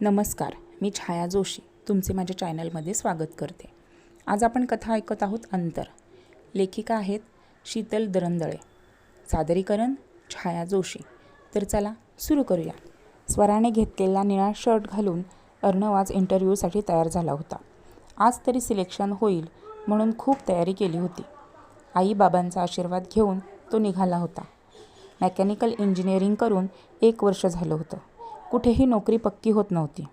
नमस्कार मी छाया जोशी. तुमचे माझ्या चॅनलमध्ये स्वागत करते. आज आपण कथा ऐकत आहोत अंतर. लेखिका आहेत शीतल दरंदळे. सादरीकरण छाया जोशी. तर चला सुरू करूया. स्वराने घेतलेला निळा शर्ट घालून अर्णव आज इंटरव्ह्यूसाठी तयार झाला होता. आज तरी सिलेक्शन होईल म्हणून खूप तयारी केली होती. आई बाबांचा आशीर्वाद घेऊन तो निघाला होता. मेकॅनिकल इंजिनिअरिंग करून एक वर्ष झालं होतं. कुठेही नोकरी पक्की होत नव्हती.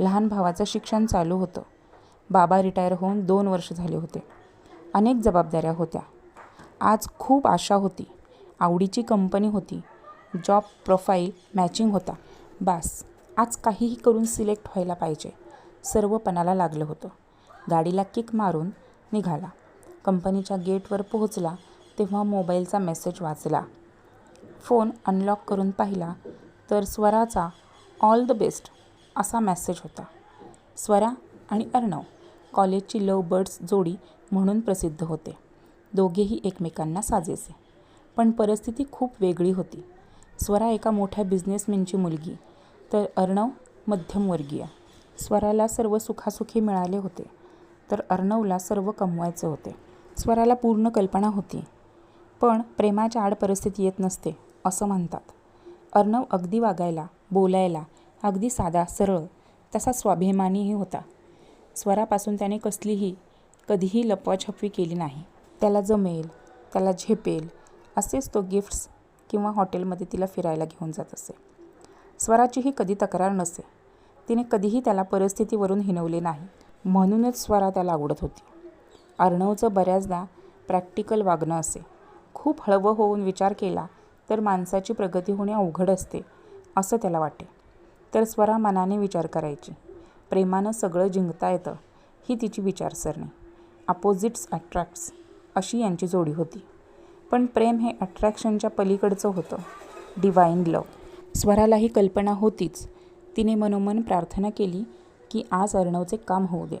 लहान भावाचं शिक्षण चालू होतं. बाबा रिटायर होऊन दोन वर्ष झाले होते. अनेक जबाबदाऱ्या होत्या. आज खूप आशा होती. आवडीची कंपनी होती. जॉब प्रोफाईल मॅचिंग होता. बास आज काहीही करून सिलेक्ट व्हायला पाहिजे. सर्व पणाला लागलं होतं. गाडीला किक मारून निघाला. कंपनीच्या गेटवर पोहोचला तेव्हा मोबाईलचा मेसेज वाचला. फोन अनलॉक करून पाहिला. तर स्वराचा ऑल द बेस्ट असा मॅसेज होता. स्वरा आणि अर्णव कॉलेजची लव बर्ड्स जोडी म्हणून प्रसिद्ध होते. दोघेही एकमेकांना साजेसे. पण परिस्थिती खूप वेगळी होती. स्वरा एका मोठ्या बिझनेसमॅनची मुलगी तर अर्णव मध्यमवर्गीय. स्वराला सर्व सुखासुखी मिळाले होते तर अर्णवला सर्व कमवायचे होते. स्वराला पूर्ण कल्पना होती पण प्रेमाच्या आड परिस्थिती येत नसते असं म्हणतात. अर्णव अगदी वागायला बोलायला अगदी साधा सरळ तसा स्वाभिमानीही होता. स्वरापासून त्याने कसलीही कधीही लपवाछपवी केली नाही. त्याला जमेल त्याला झेपेल असेच तो गिफ्ट्स किंवा हॉटेलमध्ये तिला फिरायला घेऊन जात असे. स्वराचीही कधी तक्रार नसे. तिने कधीही त्याला परिस्थितीवरून हिनवले नाही. म्हणूनच स्वरा त्याला आवडत होती. अर्णवचं बऱ्याचदा प्रॅक्टिकल वागणं असे. खूप हळवं होऊन विचार केला तर माणसाची प्रगती होणे अवघड असते असं त्याला वाटे. तर स्वरा मनाने विचार करायची. प्रेमानं सगळं जिंकता येतं ही तिची विचारसरणी. अपोजिट्स अट्रॅक्ट्स अशी यांची जोडी होती. पण प्रेम हे अट्रॅक्शनच्या पलीकडचं होतं. डिवाईन लव स्वरालाही कल्पना होतीच. तिने मनोमन प्रार्थना केली की आज अर्णवचे काम होऊ दे.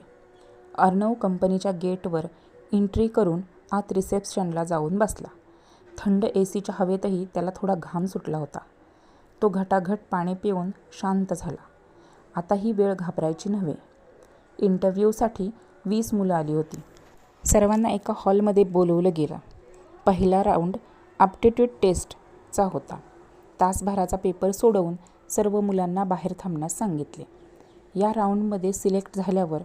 अर्णव कंपनीच्या गेटवर एंट्री करून आत रिसेप्शनला जाऊन बसला. थंड ए सीच्या हवेतही त्याला थोडा घाम सुटला होता. तो घटाघट पाणी पिऊन शांत झाला. आता ही वेळ घाबरायची नव्हे. इंटरव्ह्यूसाठी वीस मुलं आली होती. सर्वांना एका हॉलमध्ये बोलवलं गेलं. पहिला राऊंड ॲप्टिट्यूड टेस्टचा होता. तासभराचा पेपर सोडवून सर्व मुलांना बाहेर थांबण्यास सांगितले. या राऊंडमध्ये सिलेक्ट झाल्यावर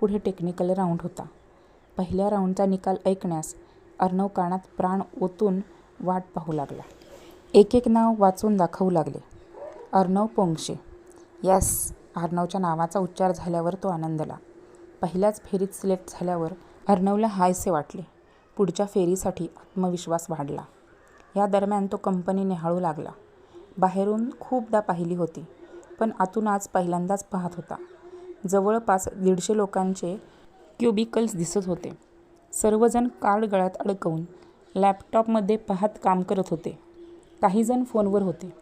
पुढे टेक्निकल राऊंड होता. पहिल्या राऊंडचा निकाल ऐकण्यास अर्णव कानात प्राण ओतून वाट पाहू लागला. एक एक नाव वाचून दाखवू लागले. अर्णव पोंगशे. यस अर्णवच्या नावाचा उच्चार झाल्यावर तो आनंदला. पहिल्याच फेरीत सिलेक्ट झाल्यावर अर्णवला हायसे वाटले. पुढच्या फेरीसाठी आत्मविश्वास वाढला. या दरम्यान तो कंपनी निहाळू लागला. बाहेरून खूपदा पाहिली होती पण आतून आज पहिल्यांदाच पाहत होता. जवळपास दीडशे लोकांचे क्युबिकल्स दिसत होते. सर्वजण कार्ड गळ्यात अडकवून लॅपटॉपमध्ये पाहत काम करत होते. काहीजण फोनवर होते.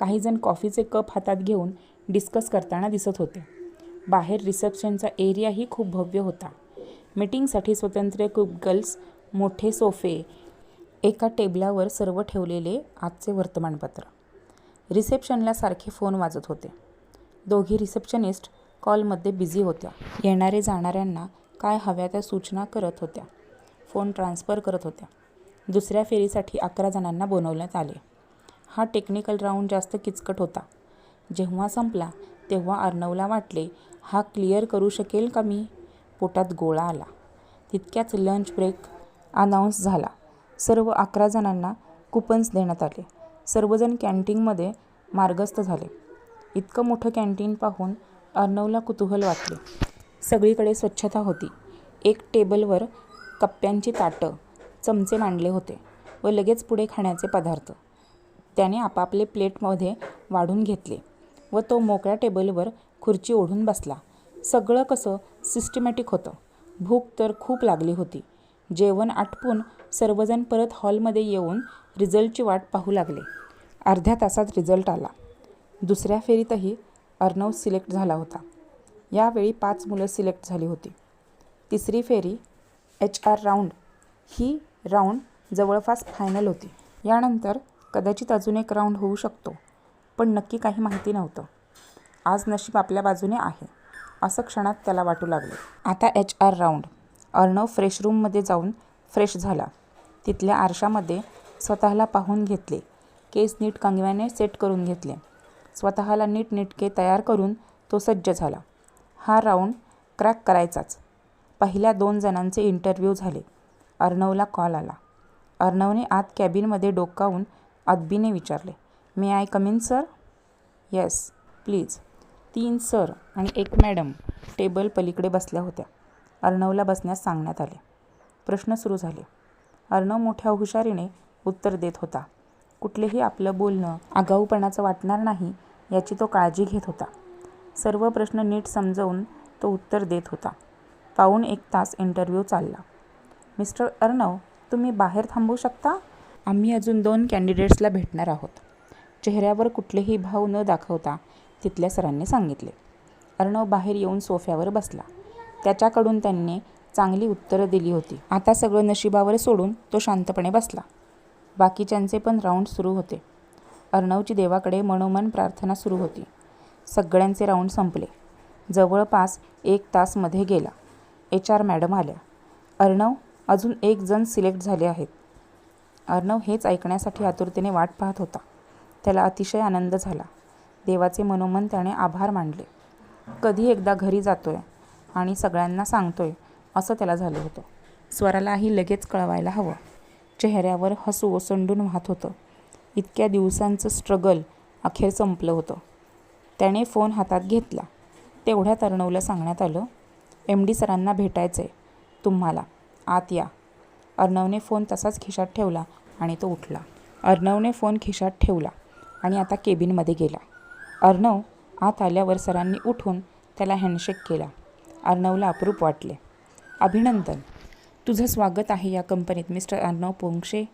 काहीजण कॉफीचे कप हातात घेऊन डिस्कस करताना दिसत होते. बाहेर रिसेप्शनचा एरियाही खूप भव्य होता. मीटिंगसाठी स्वतंत्र क्युबिकल्स मोठे सोफे एका टेबलावर सर्व ठेवलेले आजचे वर्तमानपत्र. रिसेप्शनला सारखे फोन वाजत होते. दोघी रिसेप्शनिस्ट कॉलमध्ये बिझी होत्या. येणारे जाणाऱ्यांना काय हव्या त्या सूचना करत होत्या. फोन ट्रान्सफर करत होत्या. दुसऱ्या फेरीसाठी अकरा जणांना बनवण्यात आले. हा टेक्निकल राऊंड जास्त किचकट होता. जेव्हा संपला तेव्हा अर्णवला वाटले हा क्लिअर करू शकेल का मी? पोटात गोळा आला. तितक्याच लंच ब्रेक अनाऊन्स झाला. सर्व अकरा जणांना कुपन्स देण्यात आले. सर्वजण कॅन्टीनमध्ये मार्गस्थ झाले. इतकं मोठं कॅन्टीन पाहून अर्णवला कुतूहल वाटले. सगळीकडे स्वच्छता होती. एक टेबलवर कप्प्यांची ताटं चमचे मांडले होते व लगेच पुढे खाण्याचे पदार्थ. त्याने आपापले प्लेटमध्ये वाढून घेतले व तो मोकळ्या टेबलवर खुर्ची ओढून बसला. सगळं कसं सिस्टमॅटिक होतं. भूक तर खूप लागली होती. जेवण आटपून सर्वजण परत हॉलमध्ये येऊन रिझल्टची वाट पाहू लागले. अर्ध्या तासात रिझल्ट आला. दुसऱ्या फेरीतही अर्णव सिलेक्ट झाला होता. यावेळी पाच मुलं सिलेक्ट झाली होती. तिसरी फेरी एच आर राऊंड ही राऊंड जवळपास फायनल होती. यानंतर कदाचित अजून एक राऊंड होऊ शकतो पण नक्की काही माहिती नव्हतं. आज नशीब आपल्या बाजूने आहे असं क्षणात त्याला वाटू लागले. आता H R round. Arnav fresh रूममध्ये जाऊन फ्रेश झाला. तिथल्या आरशामध्ये स्वतःला पाहून घेतले. केस नीट कंगव्याने सेट करून घेतले. स्वतःला नीट नीटके तयार करून तो सज्ज झाला. हा राऊंड क्रॅक करायचाच. पहिल्या दोन जणांचे इंटरव्ह्यू झाले. अर्णवला कॉल आला. अर्णवने आत कॅबिनमध्ये डोकावून अदबीने विचारले may I come in sir? Yes please. तीन सर आणि एक मॅडम टेबल पलीकडे बसल्या होत्या. अर्णवला बसण्यास सांगण्यात आले. प्रश्न सुरू झाले. अर्णव मोठ्या हुशारीने उत्तर देत होता कुठलेही आपलं बोलणं आगाऊपणाचं वाटणार नाही याची तो काळजी घेत होता. सर्व प्रश्न नीट समजवून तो उत्तर देत होता. पाऊण एक तास इंटरव्ह्यू चालला. मिस्टर अर्णव तुम्ही बाहेर थांबू शकता? आम्ही अजून दोन कॅन्डिडेट्सला भेटणार आहोत. चेहऱ्यावर कुठलेही भाव न दाखवता तिथल्या सरांनी सांगितले. अर्णव बाहेर येऊन सोफ्यावर बसला. त्याच्याकडून त्यांनी चांगली उत्तरं दिली होती. आता सगळं नशिबावर सोडून तो शांतपणे बसला. बाकीच्यांचे पण राऊंड सुरू होते. अर्णवची देवाकडे मनोमन प्रार्थना सुरू होती. सगळ्यांचे राऊंड संपले. जवळपास एक तासमध्ये गेला. एच आर मॅडम आल्या. अर्णव अजून एक जण सिलेक्ट झाले आहेत. अर्णव हेच ऐकण्यासाठी आतुरतेने वाट पाहत होता. त्याला अतिशय आनंद झाला. देवाचे मनोमन त्याने आभार मानले. कधी एकदा घरी जातोय आणि सगळ्यांना सांगतोय असं त्याला झालं होतं. स्वरालाही लगेच कळवायला हवं. चेहऱ्यावर हसू ओसंडून वाहत होतं. इतक्या दिवसांचं स्ट्रगल अखेर संपलं होतं. त्याने फोन हातात घेतला. तेवढ्या अर्णवला सांगण्यात आलं एम डी सरांना भेटायचं आहे तुम्हाला. आत या. अर्णवने फोन तसाच खिशात ठेवला आणि तो उठला. अर्णवने फोन खिशात ठेवला आणि आता केबिनमध्ये गेला. अर्णव आत आल्यावर सरांनी उठून त्याला हँडशेक केला. अर्णवला अप्रूप वाटले. अभिनंदन. तुझं स्वागत आहे या कंपनीत मिस्टर अर्णव पोंक्षे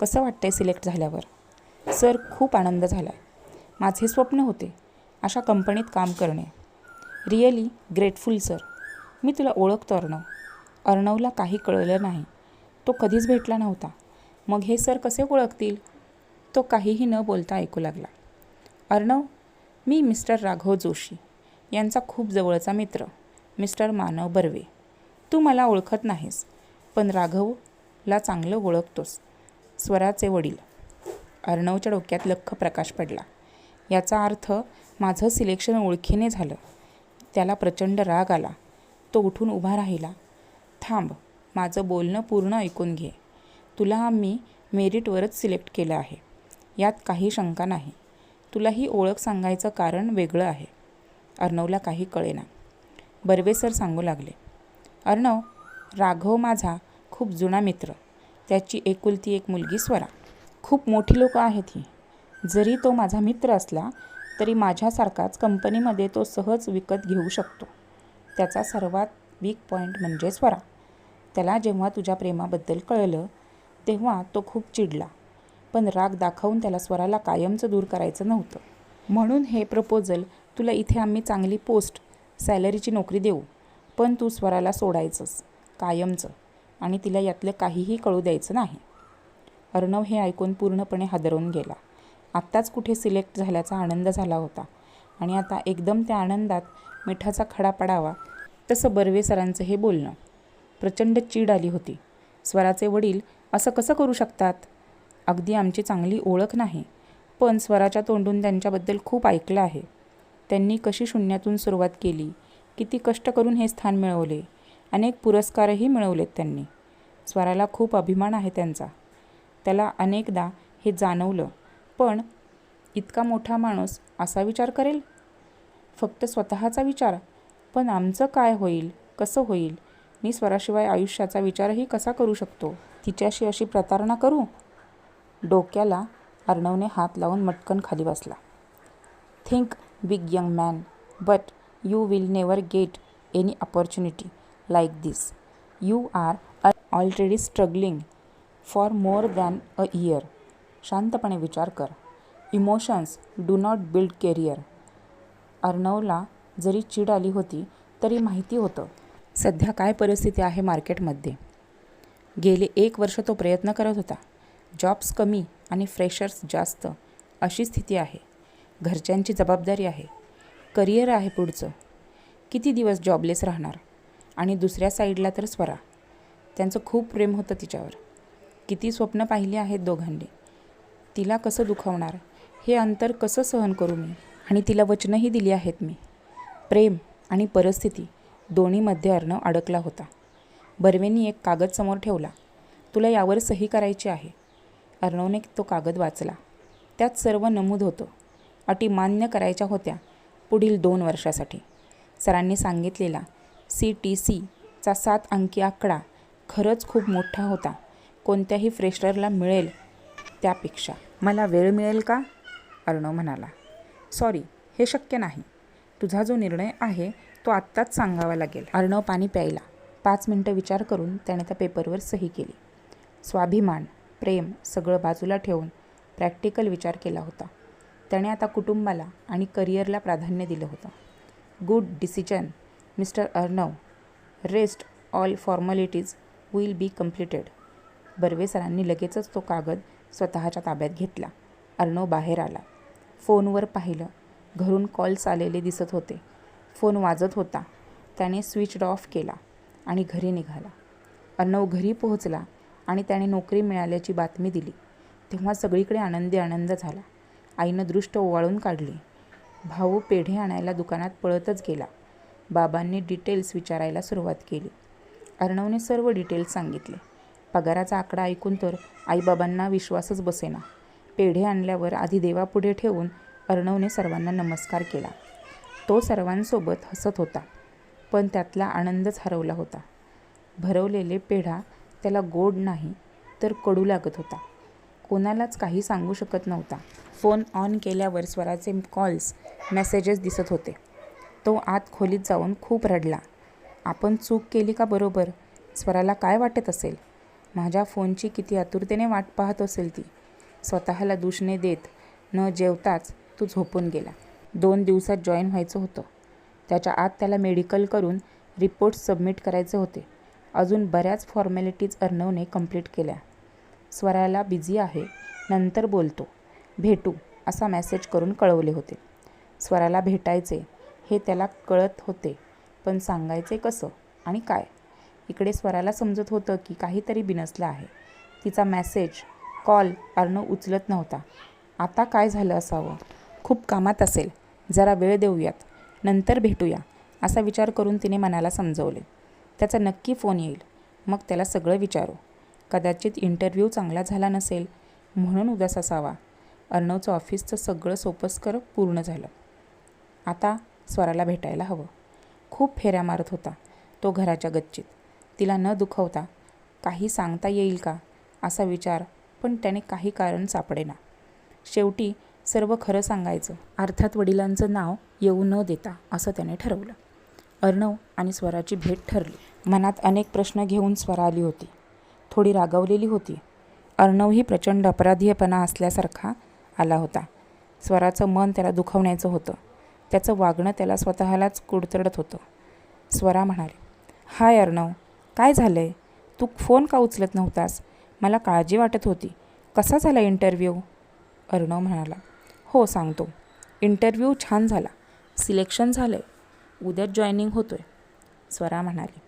कसं वाटतंय सिलेक्ट झाल्यावर? सर खूप आनंद झाला आहे माझे स्वप्न होते अशा कंपनीत काम करणे. Really grateful sir. मी तुला ओळखतो अर्णव. अर्णवला काही कळलं नाही. तो कधीच भेटला नव्हता. मग हे सर कसे ओळखतील? तो काहीही न बोलता ऐकू लागला. अर्णव मी मिस्टर राघव जोशी. यांचा खूप जवळचा मित्र मिस्टर मानव बर्वे. तू मला ओळखत नाहीस पण राघवला चांगलं ओळखतोस. स्वराचे वडील. अर्णवच्या डोक्यात लख्ख प्रकाश पडला. याचा अर्थ माझं सिलेक्शन ओळखीने झालं. त्याला प्रचंड राग आला. तो उठून उभा राहिला. थांब. माझं बोलणं पूर्ण ऐकून घे. तुला आम्ही मेरिटवरच सिलेक्ट केलं आहे. यात काही शंका नाही. तुला ही ओळख सांगायचं कारण वेगळं आहे. अर्णवला काही कळेना. बर्वे सर सांगू लागले. अर्णव राघव माझा खूप जुना मित्र. त्याची एकुलती एक मुलगी स्वरा. खूप मोठी लोकं आहेत ही. जरी तो माझा मित्र असला तरी माझ्यासारखाच कंपनीमध्ये तो सहज विकत घेऊ शकतो. त्याचा सर्वात वीक पॉईंट म्हणजे स्वरा. त्याला जेव्हा तुझ्या प्रेमाबद्दल कळलं तेव्हा तो खूप चिडला. पण राग दाखवून त्याला स्वराला कायमचं दूर करायचं नव्हतं. म्हणून हे प्रपोजल तुला इथे आम्ही चांगली पोस्ट सॅलरीची नोकरी देऊ पण तू स्वराला सोडायचंच कायमचं आणि तिला यातलं काहीही कळू द्यायचं नाही. अर्णव हे ऐकून पूर्णपणे हादरवून गेला. आत्ताच कुठे सिलेक्ट झाल्याचा आनंद झाला होता. आणि आता एकदम त्या आनंदात मिठाचा खडा पडावा तसं बर्वे सरांचं हे बोलणं. प्रचंड चीड आली होती. स्वराचे वडील असं कसं करू शकतात? अगदी आमची चांगली ओळख नाही पण स्वराच्या तोंडून त्यांच्याबद्दल खूप ऐकलं आहे. त्यांनी कशी शून्यातून सुरुवात केली किती कष्ट करून हे स्थान मिळवले अनेक पुरस्कारही मिळवलेत त्यांनी. स्वराला खूप अभिमान आहे त्यांचा. त्याला अनेकदा हे जाणवलं पण इतका मोठा माणूस असा विचार करेल? फक्त स्वतःचा विचार? पण आमचं काय होईल कसं होईल? मी स्वराशिवाय आयुष्याचा विचारही कसा करू शकतो? तिच्याशी अशी प्रतारणा करू? डोक्याला अर्णवने हात लावून मटकन खाली बसला. Think big young man but you will never get any opportunity like this you are already struggling for more than a year शांतपणे विचार कर. Emotions do not build career अर्णवला जरी चीड आली होती तरी माहिती होतं. सध्या काय परिस्थिती आहे मार्केटमध्ये? गेले एक वर्ष तो प्रयत्न करत होता. जॉब्स कमी आणि फ्रेशर्स जास्त अशी स्थिती आहे. घरच्यांची जबाबदारी आहे. करिअर आहे पुढचं. किती दिवस जॉबलेस राहणार? आणि दुसऱ्या साईडला तर स्वरा. त्यांचं खूप प्रेम होतं तिच्यावर. किती स्वप्न पाहिली आहेत दोघांनी. तिला कसं दुखावणार? हे अंतर कसं सहन करू मी? आणि तिला वचनंही दिली आहेत मी. प्रेम आणि परिस्थिती दोन्हीमध्ये अर्णव अडकला होता. बर्वेंनी एक कागद समोर ठेवला. तुला यावर सही करायची आहे. अर्णवने तो कागद वाचला. त्यात सर्व नमूद होतं. अटी मान्य करायच्या होत्या पुढील दोन वर्षासाठी. सरांनी सांगितलेला सी टी सीचा सात अंकी आकडा खरंच खूप मोठा होता. कोणत्याही फ्रेशरला मिळेल त्यापेक्षा. मला वेळ मिळेल का? अर्णव म्हणाला. सॉरी हे शक्य नाही. तुझा जो निर्णय आहे तो आत्ताच सांगावा लागेल. अर्णव पाणी प्यायला. पाच मिनटं विचार करून त्याने त्या पेपरवर सही केली. स्वाभिमान प्रेम सगळं बाजूला ठेवून प्रॅक्टिकल विचार केला होता. त्याने आता कुटुंबाला आणि करिअरला प्राधान्य दिलं होतं. Good decision mister Arnav rest all formalities will be completed. Barve सरांनी लगेचच तो कागद स्वतःच्या ताब्यात घेतला. अर्णव बाहेर आला. फोनवर पाहिलं. घरून कॉल्स आलेले दिसत होते. फोन वाजत होता. त्याने स्विच ऑफ केला आणि घरी निघाला. अर्णव घरी पोहोचला आणि त्याने नोकरी मिळाल्याची बातमी दिली. तेव्हा सगळीकडे आनंदी आनंद झाला. आईनं दृष्ट ओवाळून काढली. भाऊ पेढे आणायला दुकानात पळतच गेला. बाबांनी डिटेल्स विचारायला सुरुवात केली. अर्णवने सर्व डिटेल्स सांगितले. पगाराचा आकडा ऐकून तर आईबाबांना विश्वासच बसेना. पेढे आणल्यावर आधी देवापुढे ठेवून अर्णवने सर्वांना नमस्कार केला. तो सर्वांसोबत हसत होता पण त्यातला आनंदच हरवला होता. भरवलेले पेढा त्याला गोड नाही तर कडू लागत होता. कोणालाच काही सांगू शकत नव्हता. फोन ऑन केल्यावर स्वराचे कॉल्स मेसेजेस दिसत होते. तो आत खोलीत जाऊन खूप रडला. आपण चूक केली का बरोबर? स्वराला काय वाटत असेल? माझ्या फोनची किती आतुरतेने वाट पाहत असेल ती. स्वतःला दूषणे देत न जेवताच तो झोपून गेला. दोन दिवसात जॉईन व्हायचं होतं. त्याच्या आत त्याला मेडिकल करून रिपोर्ट सबमिट करायचे होते. अजून बऱ्याच फॉर्मॅलिटीज अर्णवने कंप्लीट केल्या. स्वराला बिझी आहे. नंतर बोलतो भेटू असा मेसेज करून कळवले होते. स्वराला भेटायचे. हे त्याला कळत होते पण सांगायचे कसं आणि काय? इकडे स्वराला समजत होतं की काहीतरी बिनसलं आहे. तिचा मॅसेज कॉल अर्णव उचलत नव्हता. आता काय झालं असावं? खूप कामात असेल. जरा वेळ देऊयात नंतर भेटूया असा विचार करून तिने मनाला समजवले. त्याचा नक्की फोन येईल मग त्याला सगळं विचारू. कदाचित इंटरव्ह्यू चांगला झाला नसेल म्हणून उदास असावा. अर्णवचं ऑफिसचं सगळं सोपस्कर पूर्ण झालं. आता स्वराला भेटायला हवं. खूप फेऱ्या मारत होता तो घराच्या गच्चीत. तिला न दुखवता काही सांगता येईल का? असा विचार पण त्याने काही कारण सापडेना. शेवटी सर्व खरं सांगायचं अर्थात वडिलांचं नाव येऊ न देता असं त्याने ठरवलं. अर्णव आणि स्वराची भेट ठरली. मनात अनेक प्रश्न घेऊन स्वरा आली होती. थोडी रागावलेली होती. अर्णवही प्रचंड अपराधीयपणा असल्यासारखा आला होता. स्वराचं मन त्याला दुखवण्याचं होतं. त्याचं वागणं त्याला स्वतःलाच कुडतडत होतं. स्वरा म्हणाले हाय अर्णव काय झालं आहे तू फोन का उचलत नव्हतास? मला काळजी वाटत होती. कसा झाला इंटरव्ह्यू अर्णव म्हणाला हो सांगतो. इंटरव्ह्यू छान झाला. सिलेक्शन झालं आहे उद्या जॉईनिंग होतो आहे स्वरा म्हणाली.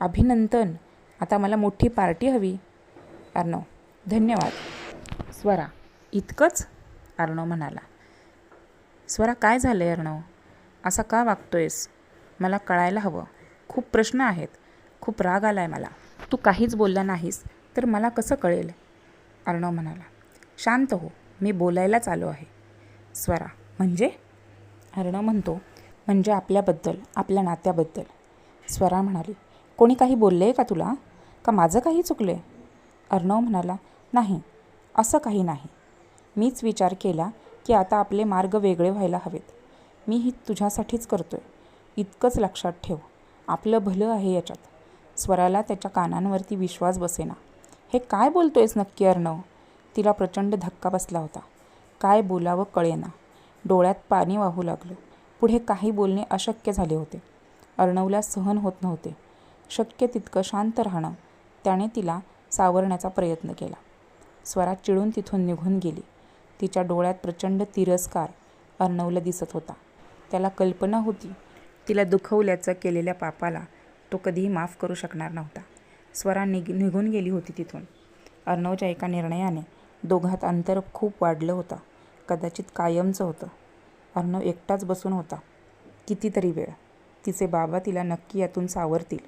अभिनंदन. आता मला मोठी पार्टी हवी. अर्णव धन्यवाद. स्वरा इतकंच? अर्णव म्हणाला. स्वरा काय झालं आहे अर्णव? असा का वागतोयस? मला कळायला हवं. खूप प्रश्न आहेत. खूप राग आला आहे मला. तू काहीच बोलला नाहीस तर मला कसं कळेल? अर्णव म्हणाला. शांत हो. मी बोलायलाच आलो आहे. स्वरा. म्हणजे? अर्णव म्हणतो म्हणजे आपल्याबद्दल आपल्या नात्याबद्दल. स्वरा म्हणाली कोणी काही बोललं आहे का तुला? का माझं काही चुकलं आहे अर्णव म्हणाला नाही असं काही नाही. मीच विचार केला की आता आपले मार्ग वेगळे व्हायला हवेत. मी ही तुझ्यासाठीच करतो आहे इतकंच लक्षात ठेव. आपलं भलं आहे याच्यात. स्वराला त्याच्या कानांवरती विश्वास बसेना. हे काय बोलतोयस नक्की अर्णव? तिला प्रचंड धक्का बसला होता. काय बोलावं कळेना. डोळ्यात पाणी वाहू लागलं. पुढे काही बोलणे अशक्य झाले होते. अर्णवला सहन होत नव्हते. शक्य तितकं शांत राहणं त्याने तिला सावरण्याचा प्रयत्न केला. स्वरा चिडून तिथून निघून गेली. तिच्या डोळ्यात प्रचंड तिरस्कार अर्णवला दिसत होता. त्याला कल्पना होती तिला दुखवल्याचं केलेल्या पापाला तो कधीही माफ करू शकणार नव्हता. स्वरा निघ निघून गेली होती तिथून. अर्णवच्या एका निर्णयाने दोघात अंतर खूप वाढलं होतं. कदाचित कायमचं होतं. अर्णव एकटाच बसून होता. कितीतरी वेळ. तिचे बाबा तिला नक्की यातून सावरतील.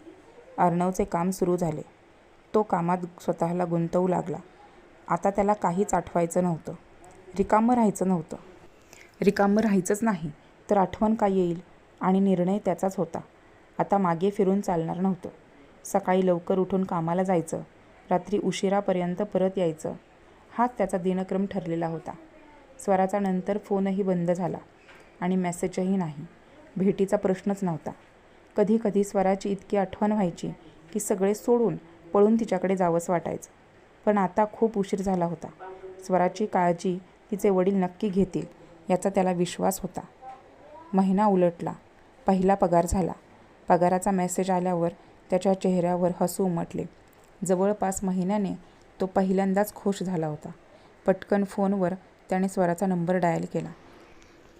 अर्णवचे काम सुरू झाले. तो कामात स्वतःला गुंतवू लागला. आता त्याला काहीच आठवायचं नव्हतं. रिकामं राहायचं नव्हतं. रिकामं राहायचंच नाही तर आठवण काय येईल? आणि निर्णय त्याचाच होता. आता मागे फिरून चालणार नव्हतं. सकाळी लवकर उठून कामाला जायचं. रात्री उशिरापर्यंत परत यायचं. हाच त्याचा दिनक्रम ठरलेला होता. स्वराचा नंतर फोनही बंद झाला आणि मेसेजही नाही. भेटीचा प्रश्नच नव्हता. कधी कधी स्वराची इतकी आठवण व्हायची की सगळे सोडून पळून तिच्याकडे जावंच वाटायचं. पण आता खूप उशीर झाला होता. स्वराची काळजी तिचे वडील नक्की घेतील याचा त्याला विश्वास होता. महिना उलटला. पहिला पगार झाला. पगाराचा मेसेज आल्यावर त्याच्या चेहऱ्यावर हसू उमटले. जवळपास महिन्याने तो पहिल्यांदाच खुश झाला होता. पटकन फोनवर त्याने स्वराचा नंबर डायल केला.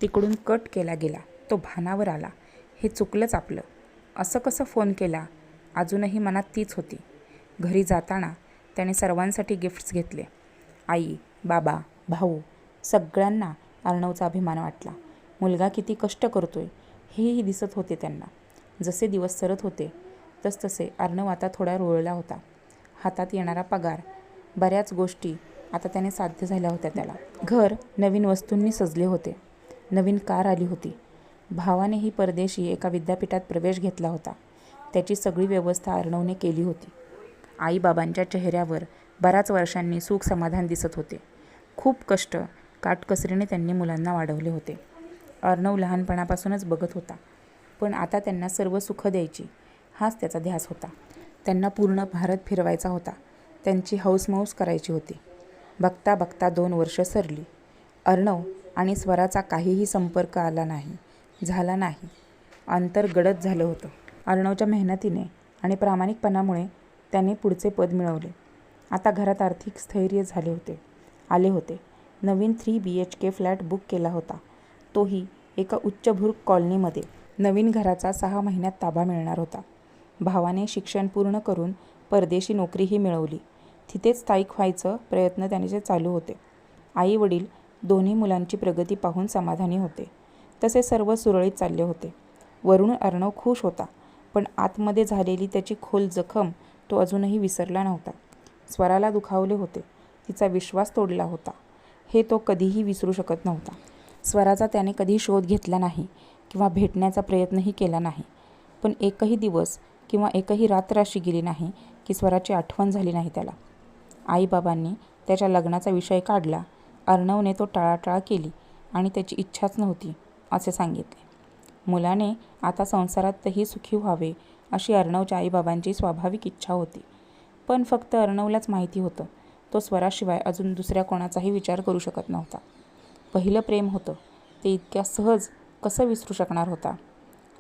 तिकडून कट केला गेला. तो भानावर आला. हे चुकलंच आपलं. असं कसं फोन केला? अजूनही मनात तीच होती. घरी जाताना त्याने सर्वांसाठी गिफ्ट्स घेतले. आई बाबा भाऊ सगळ्यांना अर्णवचा अभिमान वाटला. मुलगा किती कष्ट करतोय हेही दिसत होते त्यांना. जसे दिवस सरत होते तसतसे अर्णव आता थोडा रोळला होता. हातात येणारा पगार बऱ्याच गोष्टी आता त्याने साध्य झाल्या होत्या त्याला. घर नवीन वस्तूंनी सजले होते. नवीन कार आली होती. भावानेही परदेशी एका विद्यापीठात प्रवेश घेतला होता. त्याची सगळी व्यवस्था अर्णवने केली होती. आईबाबांच्या चेहऱ्यावर बऱ्याच वर्षांनी सुख समाधान दिसत होते. खूप कष्ट काटकसरीने त्यांनी मुलांना वाढवले होते. अर्णव लहानपणापासूनच बघत होता. पण आता त्यांना सर्व सुख द्यायची हाच त्याचा ध्यास होता. त्यांना पूर्ण भारत फिरवायचा होता. त्यांची हौसमौस करायची होती. बघता बघता दोन वर्ष सरली. अर्णव आणि स्वराचा काहीही संपर्क आला नाही झाला नाही. अंतर गडद झालं होतं. अर्णवच्या मेहनतीने आणि प्रामाणिकपणामुळे त्याने पुढचे पद मिळवले. आता घरात आर्थिक स्थैर्य झाले होते. आले होते. नवीन three B H K flat book केला होता. तोही एका उच्चभ्रू कॉलनीमध्ये. नवीन घराचा सहा महिन्यात ताबा मिळणार होता. भावाने शिक्षण पूर्ण करून परदेशी नोकरीही मिळवली. तिथेच स्थायिक व्हायचं प्रयत्न त्याचे चालू होते. आई वडील दोन्ही मुलांची प्रगती पाहून समाधानी होते. तसे सर्व सुरळीत चालले होते. वरुण अर्णव खुश होता पण आतमध्ये झालेली त्याची खोल जखम तो अजूनही विसरला नव्हता. स्वराला दुखावले होते. तिचा विश्वास तोडला होता. हे तो कधीही विसरू शकत नव्हता. स्वराचा त्याने कधी शोध घेतला नाही किंवा भेटण्याचा प्रयत्नही केला नाही. पण एकही दिवस किंवा एकही रात्र अशी गेली नाही की स्वराची आठवण झाली नाही त्याला. आईबाबांनी त्याच्या लग्नाचा विषय काढला. अर्णवने तो टाळाटाळ केली आणि त्याची इच्छाच नव्हती असे सांगितले. मुलाने आता संसारातही सुखी व्हावे अशी अर्णवच्या आईबाबांची स्वाभाविक इच्छा होती. पण फक्त अर्णवलाच माहिती होतं. तो स्वराशिवाय अजून दुसऱ्या कोणाचाही विचार करू शकत नव्हता. पहिलं प्रेम होतं. ते इतक्या सहज कसं विसरू शकणार होता?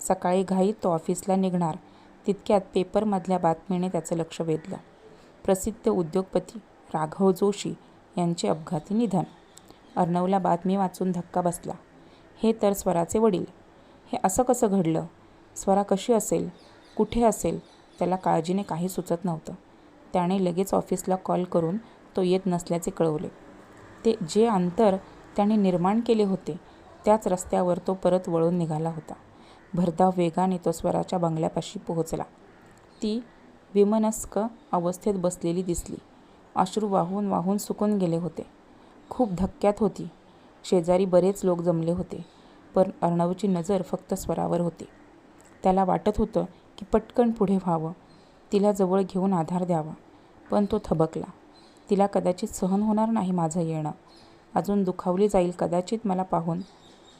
सकाळी घाईत तो ऑफिसला निघणार. तितक्यात पेपरमधल्या बातमीने त्याचं लक्ष वेधलं. प्रसिद्ध उद्योगपती राघव जोशी यांचे अपघाती निधन. अर्णवला बातमी वाचून धक्का बसला. हे तर स्वराचे वडील. हे असं कसं घडलं? स्वरा कशी असेल? कुठे असेल? त्याला काळजीने काही सुचत नव्हतं. त्याने लगेच ऑफिसला कॉल करून तो येत नसल्याचे कळवले. ते जे अंतर त्याने निर्माण केले होते त्याच रस्त्यावर तो परत वळून निघाला होता. भरधाव वेगाने तो स्वराच्या बंगल्यापाशी पोहोचला. ती विमनस्क अवस्थेत बसलेली दिसली. अश्रू वाहून वाहून सुकून गेले होते. खूप धक्क्यात होती. शेजारी बरेच लोक जमले होते पण अर्णवची नजर फक्त स्वरावर होती. त्याला वाटत होतं की पटकन पुढे व्हावं. तिला जवळ घेऊन आधार द्यावा पण तो थबकला. तिला कदाचित सहन होणार नाही माझं येणं. अजून दुखावली जाईल कदाचित मला पाहून.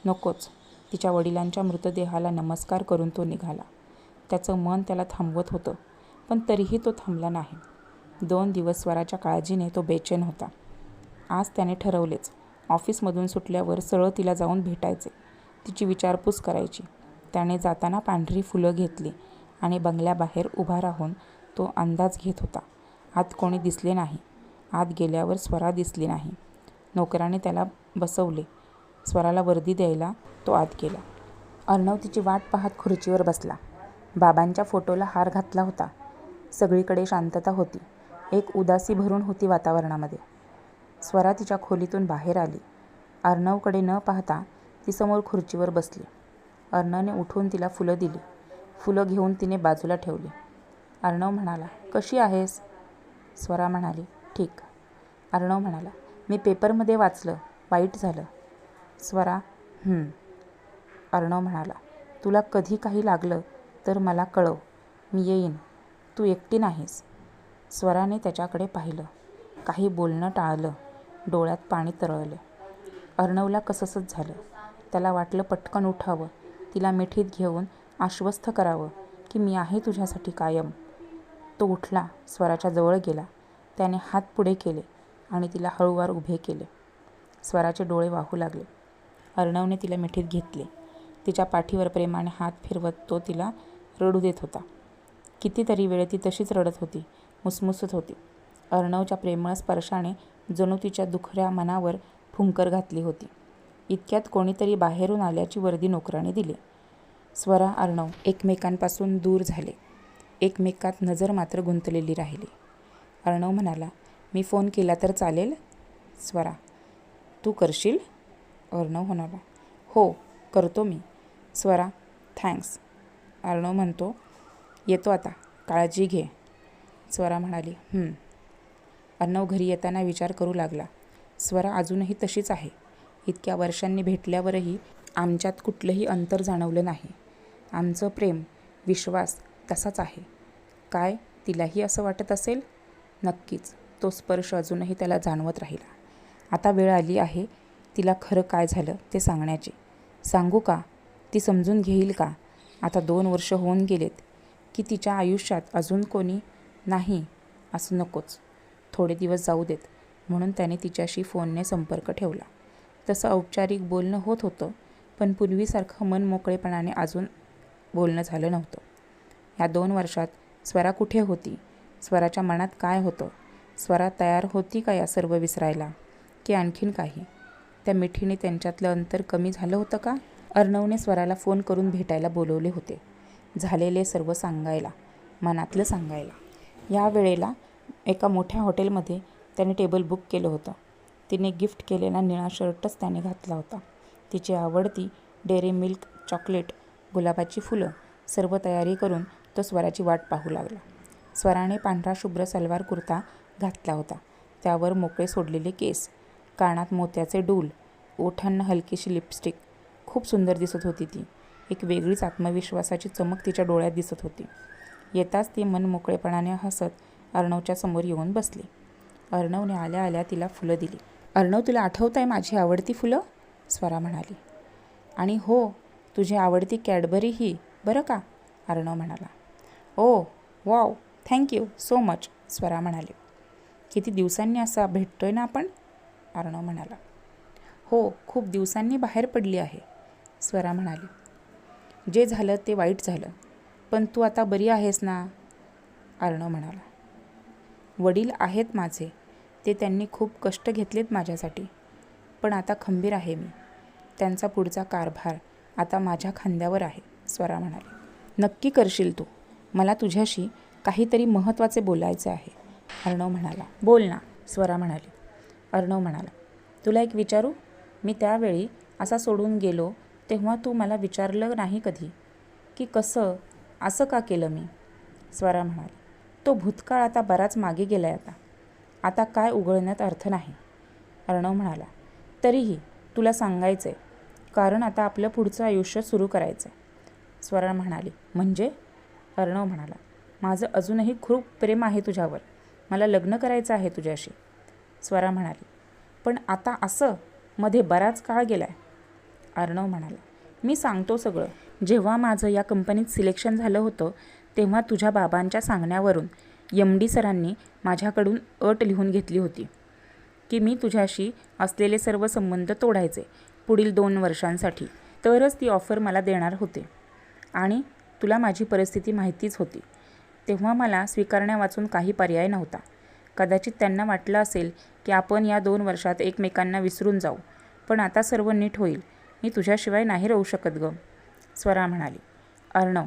नकोच. तिच्या वडिलांच्या मृतदेहाला नमस्कार करून तो निघाला. त्याचं मन त्याला थांबवत होतं. पण तरीही तो थांबला नाही. दोन दिवस स्वराच्या काळजीने तो बेचैन होता. आज त्याने ठरवलेच ऑफिसमधून सुटल्यावर सरळ तिला जाऊन भेटायचे. तिची विचारपूस करायची. त्याने जाताना पांढरी फुलं घेतली आणि बंगल्याबाहेर उभा राहून तो अंदाज घेत होता. आत कोणी दिसले नाही. आत गेल्यावर स्वरा दिसली नाही. नोकराने त्याला बसवले. स्वराला वर्दी द्यायला तो आत गेला. अर्णव तिची वाट पाहत खुर्चीवर बसला. बाबांच्या फोटोला हार घातला होता. सगळीकडे शांतता होती. एक उदासी भरून होती वातावरणामध्ये. स्वरा तिच्या खोलीतून बाहेर आली. अर्णवकडे न पाहता ती समोर खुर्चीवर बसली. अर्णवने उठून तिला फुलं दिली. फुलं घेऊन तिने बाजूला ठेवली. अर्णव म्हणाला कशी आहेस? स्वरा म्हणाली ठीक. अर्णव म्हणाला मी पेपरमध्ये वाचलं. वाईट झालं. स्वरा अर्णव म्हणाला तुला कधी काही लागलं तर मला कळव. मी येईन. तू एकटी नाहीस. स्वराने त्याच्याकडे पाहिलं. काही बोलणं टाळलं. डोळ्यात पाणी तरळलं. अर्णवला कसंसच झालं. त्याला वाटलं पटकन उठावं. तिला मिठीत घेऊन आश्वस्त करावं की मी आहे तुझ्यासाठी कायम. तो उठला. स्वराच्या जवळ गेला. त्याने हात पुढे केले आणि तिला हळूवार उभे केले. स्वराचे डोळे वाहू लागले. अर्णवने तिला मिठीत घेतले. तिच्या पाठीवर प्रेमाने हात फिरवत तो तिला रडू देत होता. कितीतरी वेळ ती तशीच रडत होती मुसमुसत होती. अर्णवच्या प्रेमळ स्पर्शाने जणू तिच्या दुखऱ्या मनावर फुंकर घातली होती. इतक्यात कोणीतरी बाहेरून आल्याची वर्दी नोकराने दिली. स्वरा अर्णव एकमेकांपासून दूर झाले. एकमेकात नजर मात्र गुंतलेली राहिली. अर्णव म्हणाला मी फोन केला तर चालेल? स्वरा तू करशील? अर्णव म्हणाला हो करतो मी. स्वरा थँक्स. अर्णव म्हणतो येतो आता. काळजी घे. स्वरा म्हणाली अर्णव घरी येताना विचार करू लागला. स्वरा अजूनही तशीच आहे. इतक्या वर्षांनी भेटल्यावरही आमच्यात कुठलंही अंतर जाणवलं नाही. आमचं प्रेम विश्वास तसाच आहे. काय तिलाही असं वाटत असेल? नक्कीच. तो स्पर्श अजूनही त्याला जाणवत राहिला. आता वेळ आली आहे तिला खरं काय झालं ते सांगण्याची. सांगू का? ती समजून घेईल का? आता दोन वर्ष होऊन गेलेत. की तिच्या आयुष्यात अजून कोणी नाही असं नकोच. थोडे दिवस जाऊ देत. म्हणून त्याने तिच्याशी फोनने संपर्क ठेवला. तसं औपचारिक बोलणं होत होतं पण पूर्वीसारखं मन मोकळेपणाने अजून बोलणं झालं नव्हतं. ह्या दोन वर्षात स्वरा कुठे होती? स्वराच्या मनात काय होतं? स्वरा तयार होती का या सर्व विसरायला? की आणखीन काही? त्या मिठीने त्यांच्यातलं अंतर कमी झालं होतं का? अर्णवने स्वराला फोन करून भेटायला बोलवले होते. झालेले सर्व सांगायला मनातलं सांगायला. या वेळेला एका मोठ्या हॉटेलमध्ये त्याने टेबल बुक केलं होतं. तिने गिफ्ट केलेला निळा शर्टच त्याने घातला होता. तिची आवडती डेअरी मिल्क चॉकलेट गुलाबाची फुलं सर्व तयारी करून तो स्वराची वाट पाहू लागला. स्वराने पांढरा शुभ्र सलवार कुर्ता घातला होता. त्यावर मोकळे सोडलेले केस कानात मोत्याचे डूल ओठांना हलकीशी लिपस्टिक खूप सुंदर दिसत होती ती. एक वेगळीच आत्मविश्वासाची चमक तिच्या डोळ्यात दिसत होती. येताच ती मन मोकळेपणाने हसत अर्णवच्या समोर येऊन बसली. अर्णवने आल्या आल्या तिला फुलं दिली. अर्णव तुला आठवत आहे माझी आवडती फुलं? स्वरा म्हणाली. आणि हो तुझी आवडती कॅडबरी ही बरं का? अर्णव म्हणाला. ओ wow thank you so much Swara म्हणाले. किती दिवसांनी असा भेटतोय ना आपण? अर्णव म्हणाला. हो खूप दिवसांनी बाहेर पडली आहे स्वरा म्हणाली. जे झालं ते वाईट झालं. पण तू आता बरी आहेस ना? अर्णव म्हणाला. वडील आहेत माझे. ते त्यांनी खूप कष्ट घेतलेत माझ्यासाठी. पण आता खंबीर आहे मी. त्यांचा पुढचा कारभार आता माझ्या खांद्यावर आहे स्वरा म्हणाली. नक्की करशील तू. मला तुझ्याशी काहीतरी महत्त्वाचे बोलायचे आहे अर्णव म्हणाला. बोल ना स्वरा म्हणाली. अर्णव म्हणाला. तुला एक विचारू? मी त्यावेळी असा सोडून गेलो तेव्हा तू मला विचारलं नाही कधी की कसं असं का केलं मी? स्वरा म्हणाली. तो भूतकाळ आता बराच मागे गेला आहे आता. आता काय उघडण्यात अर्थ नाही. अर्णव म्हणाला. तरीही तुला सांगायचं आहे कारण आता आपलं पुढचं आयुष्य सुरू करायचं आहे स्वरा म्हणाली. म्हणजे? अर्णव म्हणाला. माझं अजूनही खूप प्रेम आहे तुझ्यावर. मला लग्न करायचं आहे तुझ्याशी. स्वरा म्हणाली. पण आता असं मध्ये बराच काळ गेला आहे अर्णव म्हणाला मी सांगतो सगळं. जेव्हा माझं या कंपनीत सिलेक्शन झालं होतं तेव्हा तुझ्या बाबांच्या सांगण्यावरून यम डी सरांनी माझ्याकडून अट लिहून घेतली होती की मी तुझ्याशी असलेले सर्व संबंध तोडायचे पुढील दोन वर्षांसाठी. तरच ती ऑफर मला देणार होते. आणि तुला माझी परिस्थिती माहितीच होती. तेव्हा मला स्वीकारण्यावाचून काही पर्याय नव्हता. कदाचित त्यांना वाटलं असेल की आपण या दोन वर्षात एकमेकांना विसरून जाऊ. पण आता सर्व नीट होईल. मी तुझ्याशिवाय नाही राहू शकत गं स्वरा म्हणाली. अर्णव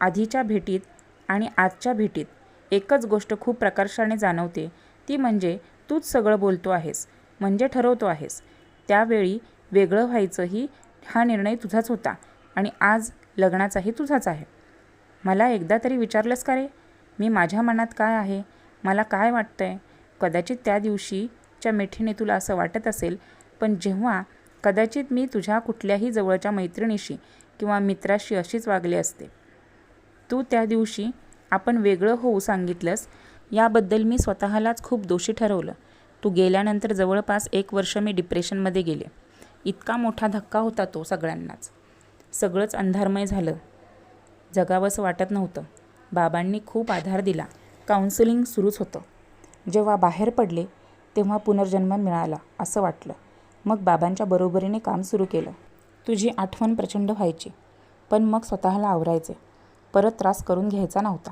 आधीच्या भेटीत आणि आजच्या भेटीत एकच गोष्ट खूप प्रकर्षाने जाणवते ती म्हणजे तूच सगळं बोलतो आहेस म्हणजे ठरवतो आहेस. त्यावेळी वेगळं व्हायचंही हा निर्णय तुझाच होता आणि आज लग्नाचाही तुझाच आहे. मला एकदा तरी विचारलंस का रे? मी माझ्या मनात काय आहे? मला काय वाटतंय? कदाचित त्या दिवशीच्या मिठीने तुला असं वाटत असेल पण जेव्हा कदाचित मी तुझ्या कुठल्याही जवळच्या मैत्रिणीशी किंवा मित्राशी अशीच वागले असते. तू त्या दिवशी आपण वेगळं होऊ सांगितलंस याबद्दल मी स्वतःलाच खूप दोषी ठरवलं. तू गेल्यानंतर जवळपास एक वर्ष मी डिप्रेशनमध्ये गेले. इतका मोठा धक्का होता तो सगळ्यांनाच. सगळंच अंधारमय झालं. जगावंसं वाटत नव्हतं. बाबांनी खूप आधार दिला. काउन्सिलिंग सुरूच होतं. जेव्हा बाहेर पडले तेव्हा पुनर्जन्म मिळाला असं वाटलं. मग बाबांच्या बरोबरीने काम सुरू केलं. तुझी आठवण प्रचंड व्हायची पण मग स्वतःला आवरायचे. परत त्रास करून घ्यायचा नव्हता.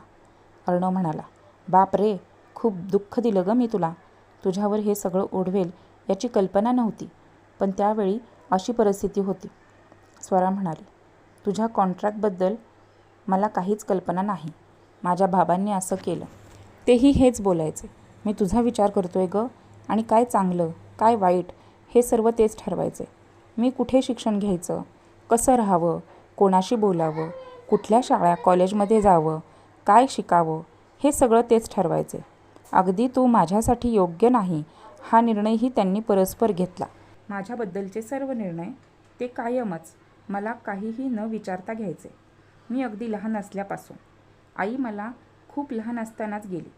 अर्णव म्हणाला बाप रे खूप दुःख दिलं गं मी तुला. तुझ्यावर हे सगळं ओढवेल याची कल्पना नव्हती पण त्यावेळी अशी परिस्थिती होती. स्वरा म्हणाली तुझ्या कॉन्ट्रॅक्टबद्दल मला काहीच कल्पना नाही. माझ्या बाबांनी असं केलं. तेही हेच बोलायचे. मी तुझा विचार करतोय ग. आणि काय चांगलं काय वाईट हे सर्व तेच ठरवायचे. मी कुठे शिक्षण घ्यायचं? कसं राहावं? कोणाशी बोलावं? कुठल्या शाळा कॉलेजमध्ये जावं? काय शिकावं? हे सगळं तेच ठरवायचे. अगदी तू माझ्यासाठी योग्य नाही हा निर्णयही त्यांनी परस्पर घेतला. माझ्याबद्दलचे सर्व निर्णय ते कायमच मला काहीही न विचारता घ्यायचे. मी अगदी लहान असल्यापासून. आई मला खूप लहान असतानाच गेली.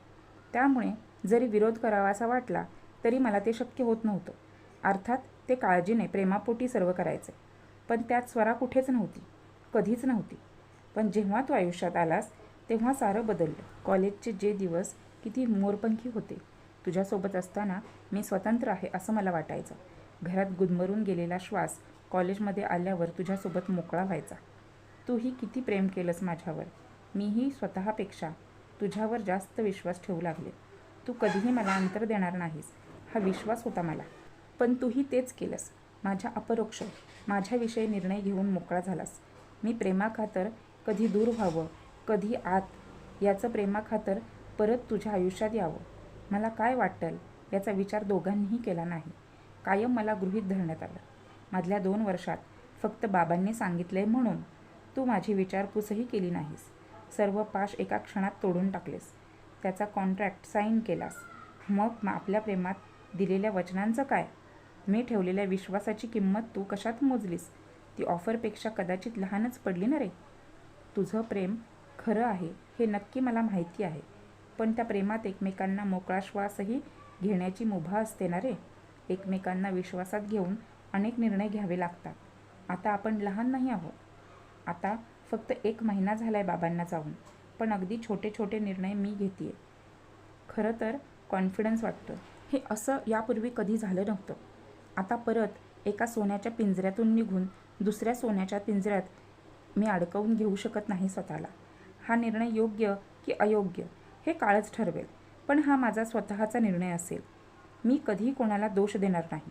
त्यामुळे जरी विरोध करावासा वाटला तरी मला ते शक्य होत नव्हतं. अर्थात ते काळजीने प्रेमापोटी सर्व करायचे. पण त्यात स्वरा कुठेच नव्हती कधीच नव्हती. पण जेव्हा तू आयुष्यात आलास तेव्हा सारं बदललं. कॉलेजचे जे दिवस किती मोरपंखी होते. तुझ्यासोबत असताना मी स्वतंत्र आहे असं मला वाटायचं. घरात गुदमरून गेलेला श्वास कॉलेजमध्ये आल्यावर तुझ्यासोबत मोकळा व्हायचा. तूही किती प्रेम केलंस माझ्यावर. मीही स्वतःपेक्षा तुझ्यावर जास्त विश्वास ठेवू लागले. तू कधीही मला अंतर देणार नाहीस. हा विश्वास होता मला. पण तूही तेच केलंस. माझ्या अपरोक्ष माझ्याविषयी निर्णय घेऊन मोकळा झालास. मी प्रेमाखातर कधी दूर व्हावं कधी आत याचं प्रेमाखातर परत तुझ्या आयुष्यात यावं. मला काय वाटेल याचा विचार दोघांनीही केला नाही. कायम मला गृहीत धरण्यात आलं. मधल्या दोन वर्षात फक्त बाबांनी सांगितले म्हणून तू माझी विचारपूसही केली नाहीस. सर्व पाश एका क्षणात तोडून टाकलेस. त्याचा कॉन्ट्रॅक्ट साईन केलास. मग आपल्या प्रेमात दिलेल्या वचनांचं काय? मी ठेवलेल्या विश्वासाची किंमत तू कशात मोजलीस? ती ऑफरपेक्षा कदाचित लहानच पडली ना रे? तुझं प्रेम खरं आहे हे नक्की मला माहिती आहे. पण त्या प्रेमात एकमेकांना मोकळा श्वासही घेण्याची मुभा असते ना रे? एकमेकांना विश्वासात घेऊन अनेक निर्णय घ्यावे लागतात. आता आपण लहान नाही आहोत. आता फक्त एक महिना झालाय बाबांना जाऊन. पण अगदी छोटे छोटे निर्णय मी घेते खरं तर कॉन्फिडन्स वाटतं. हे असं यापूर्वी कधी झालं नव्हतं. आता परत एका सोन्याच्या पिंजऱ्यातून निघून दुसऱ्या सोन्याच्या पिंजऱ्यात मी अडकवून घेऊ शकत नाही स्वतःला. हा निर्णय योग्य की अयोग्य हे काळच ठरवेल पण हा माझा स्वतःचा निर्णय असेल. मी कधीही कोणाला दोष देणार नाही.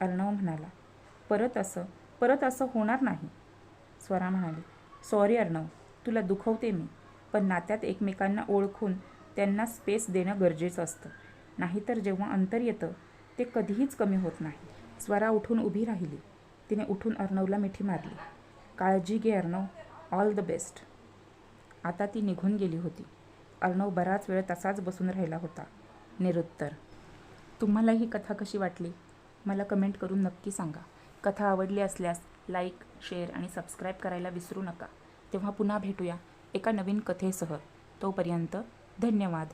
अर्णव म्हणाला परत असं परत असं होणार नाही. स्वरा म्हणाली सॉरी अर्णव तुला दुखवते मी पण नात्यात एकमेकांना ओळखून त्यांना स्पेस देणं गरजेचं असतं. नाहीतर जेव्हा अंतर येतं ते कधीहीच कमी होत नाही. स्वरा उठून उभी राहिली. तिने उठून अर्णवला मिठी मारली. काळजी घे अर्णव. All the best. आता ती निघून गेली होती. अर्णव बराच वेळ तसाच बसून राहिला होता. निरुत्तर तुम्हाला ही कथा कशी वाटली? मला कमेंट करून नक्की सांगा. कथा आवडली असल्यास लाईक शेअर आणि सबस्क्राईब करायला विसरू नका. तेव्हा पुन्हा भेटूया एका नवीन कथेसह. तोपर्यंत धन्यवाद.